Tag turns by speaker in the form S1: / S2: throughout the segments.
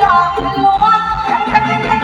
S1: หลอกมันลวงฉันจะเป็นใครกันฉัน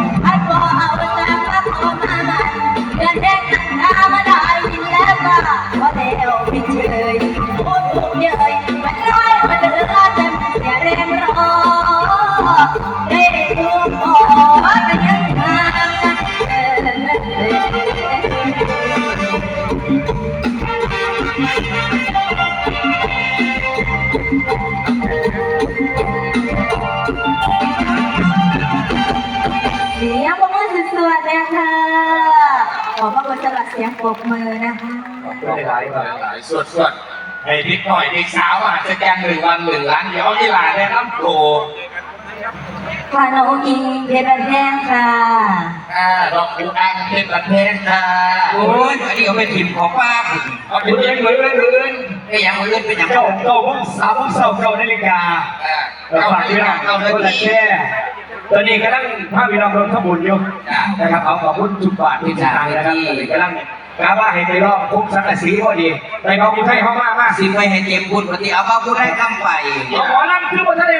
S1: เสียงปรบมือสุดๆเลยค่ะ ขอบพระคุณสำหรับเสียงปรบมือนะคะ
S2: หลายหลายหลายสวดสวดให้นิดหน่อยเด็กสาวอาจจะแกงหนึ่งวันหนึ่งล้านเดี๋ยวที่หลานได้น้ำโต
S1: ค่ะน้องอิงเพชรบันแพงค่ะ
S2: อ่าดอกคูอังเพชรประเทศค่ะ
S3: โอ้ยอันนี้เอาไปถิ่นของป้าคุณ
S2: เอาเป็นเลี้ยงเลยเลยเลย
S3: ไอ้ยังมือเล่นเป็นอย่าง
S4: เจ้าเจ้าพวกสาวพวกเสาเจ้านาฬิกา
S2: อ่า
S4: เรา
S2: เอา
S4: ฝาก
S2: ไป
S4: พี่น้อง
S2: เอาเลย
S4: คนละ
S2: ที่
S4: แค่ตอนนี้กำลังพาพี่น้องรถขบุญอยู่นะครับเอาขอบคุณทุกบาทที่ทางนะครับตอนนี้กำลังกาว่าให้ไปรอบคุกสังกะสีพอดีไปกองคุณไทยเขามากมาก
S3: สิไม่ให้เจ็บบุญปฏิเอามาพูดให้คำไป
S4: เอาหมอลำคือบนทะเล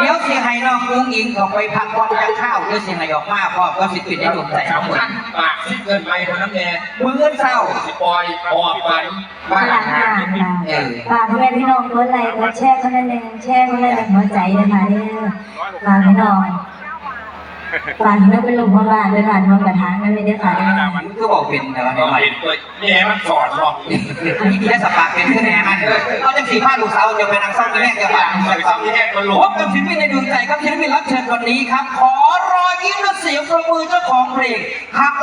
S3: เดี๋ยวสิให้น้องกุ้งอิงออกไปพักผ่อนจากข้าวเดี๋ยวสิให้ออกมาพ่อก็สิปิดให้ดวงใจทั้งหมด
S2: สำคัญปากซิเกินไปคนน้ำแดง
S3: มือเงินเศร้า
S2: สิปล่อยปอบไป
S1: ฝรั่งค่ะฝากเพื่อนพี่น้องกดไลค์กดแชร์คนละหนึ่งแชร์คนละหนึ่งหัวใจนะคะเนี่ยฝากพี่น้อง ฝากพี่น้องเป็นลมพบาลด้วยค่ะทองกระถางนั่นไม่ได้ค่ะเนี่ย
S3: มันก็บอกเป็นแต่ว่า
S2: ก็
S3: ไม่
S2: เห็นตัวแย่มันสอนหรอก
S3: อันนี้แค่สปาเป็นขึ้นแน่มันเอาจังสีผ้าลูกสาวจะไปนางซ่อมที่แม่จะ
S2: อ
S3: ฝา
S2: ย่ากงใส่ซ้ำที่แห้งมันหล
S3: พ
S2: ว
S3: บกับศิลปินในดวงใจครับศิลปินรับเชิญวันนี้ครับ ขอรอยยิ้มและเสียงปรบมือเจ้าของเพลงหัก